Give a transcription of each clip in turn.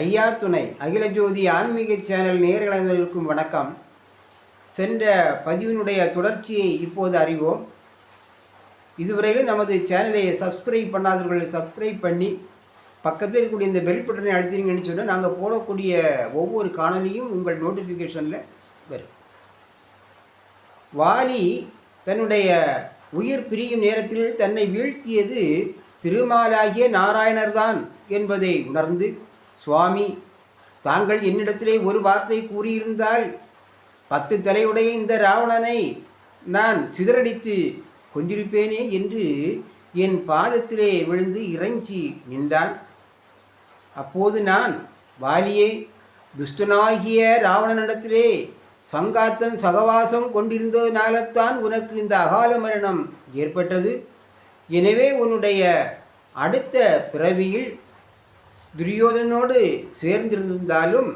ஐயா துணை அகில ஜோதி ஆன்மீக சேனல் நேர்கள் வணக்கம். சென்ற பதிவினுடைய தொடர்ச்சியை இப்போது அறிவோம். இதுவரையிலும் நமது சேனலை சப்ஸ்கிரைப் பண்ணாதவர்கள் சப்ஸ்கிரைப் பண்ணி பக்கத்தில் இருக்கக்கூடிய இந்த பெல் பட்டனை அழுத்தினீங்கன்னு சொன்னால் நாங்கள் போடக்கூடிய ஒவ்வொரு காணொலியும் உங்கள் நோட்டிஃபிகேஷனில் வரும். வாலி தன்னுடைய உயிர் பிரியும் நேரத்தில் தன்னை வீழ்த்தியது திருமாலாகிய நாராயணர்தான் என்பதை உணர்ந்து சுவாமி தாங்கள் என்னிடத்திலே ஒரு வார்த்தை கூறியிருந்தால் பத்து தலையுடைய இந்த ராவணனை நான் சிதறடித்து கொண்டிருப்பேனே என்று என் பாதத்திலே விழுந்து இறைஞ்சி நின்றான். அப்போது நான் வாலியே துஷ்டனாகிய ராவணனிடத்திலே சங்காத்தம் சகவாசம் கொண்டிருந்ததினால்தான் உனக்கு இந்த அகால மரணம் ஏற்பட்டது. எனவே உன்னுடைய அடுத்த பிறவியில் துரியோதனோடு சேர்ந்திருந்தாலும்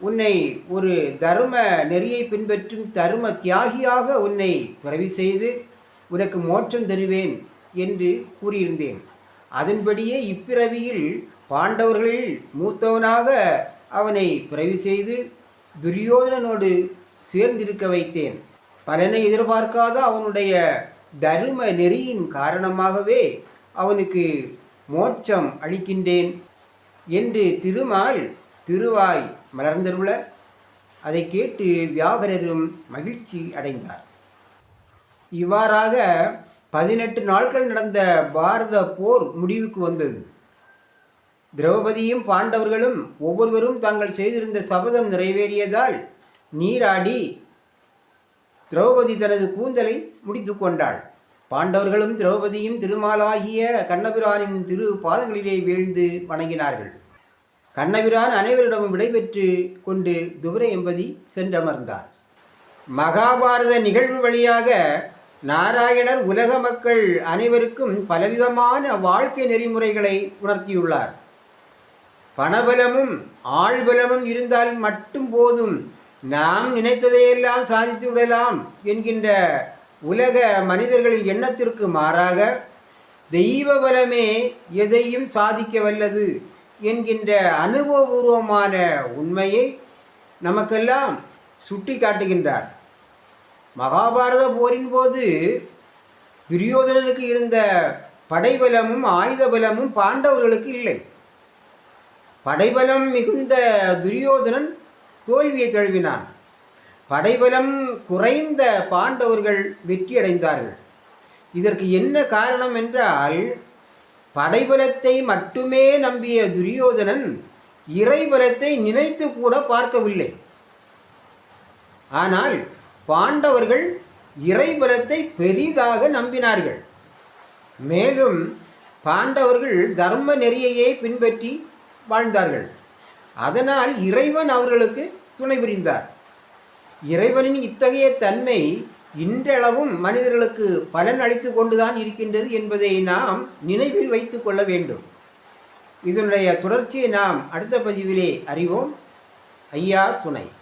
உன்னை ஒரு தர்ம நெறியை பின்பற்றும் தர்ம தியாகியாக உன்னை பிறவி செய்து உனக்கு மோட்சம் தருவேன் என்று கூறியிருந்தேன். அதன்படியே இப்பிறவியில் பாண்டவர்களில் மூத்தவனாக அவனை பிறவி செய்து துரியோதனனோடு சேர்ந்திருக்க வைத்தேன். பலனை எதிர்பார்க்காத அவனுடைய தர்ம நெறியின் காரணமாகவே அவனுக்கு மோட்சம் அளிக்கின்றேன் என்று திருமால் திருவாய் மலர்ந்தருள அதை கேட்டு வியாகரரும் மகிழ்ச்சி அடைந்தார். இவ்வாறாக பதினெட்டு நாட்கள் நடந்த பாரத போர் முடிவுக்கு வந்தது. திரௌபதியும் பாண்டவர்களும் ஒவ்வொருவரும் தாங்கள் செய்திருந்த சபதம் நிறைவேறியதால் நீராடி திரௌபதி தனது கூந்தலை முடித்து கொண்டாள். பாண்டவர்களும் திரௌபதியும் திருமாலாகிய கண்ணபிரானின் திரு பாதங்களிலே வீழ்ந்து வணங்கினார்கள். கண்ணபிரான் அனைவரிடமும் விடைபெற்று கொண்டு துபர எம்பதி சென்றமர்ந்தார். மகாபாரத நிகழ்வு வழியாக நாராயணர் உலக மக்கள் அனைவருக்கும் பலவிதமான வாழ்க்கை நெறிமுறைகளை உணர்த்தியுள்ளார். பணபலமும் ஆள்பலமும் இருந்தால் மட்டும் போதும் நாம் நினைத்ததையெல்லாம் சாதித்து விடலாம் என்கின்ற உலக மனிதர்களின் எண்ணத்திற்கு மாறாக தெய்வ பலமே எதையும் சாதிக்க வல்லது என்கின்ற அனுபவபூர்வமான உண்மையை நமக்கெல்லாம் சுட்டி காட்டுகின்றார் மகாபாரத போரின் போது துரியோதனனுக்கு இருந்த படைபலமும் ஆயுத பலமும் பாண்டவர்களுக்கு இல்லை. படைபலம் மிகுந்த துரியோதனன் தோல்வியை தழுவினான். படைபலம் குறைந்த பாண்டவர்கள் வெற்றியடைந்தார்கள். இதற்கு என்ன காரணம் என்றால் படைபலத்தை மட்டுமே நம்பிய துரியோதனன் இறைபலத்தை நினைத்து கூட பார்க்கவில்லை. ஆனால் பாண்டவர்கள் இறைபலத்தை பெரிதாக நம்பினார்கள். மேலும் பாண்டவர்கள் தர்ம நெறியையே பின்பற்றி வாழ்ந்தார்கள். அதனால் இறைவன் அவர்களுக்கு துணை புரிந்தார். இறைவனின் இத்தகைய தன்மை இன்றளவும் மனிதர்களுக்கு பலன் அளித்து கொண்டுதான் இருக்கின்றது என்பதை நாம் நினைவில் வைத்து கொள்ள வேண்டும். இதனுடைய தொடர்ச்சியை நாம் அடுத்த பதிவிலே அறிவோம். ஐயா துணை.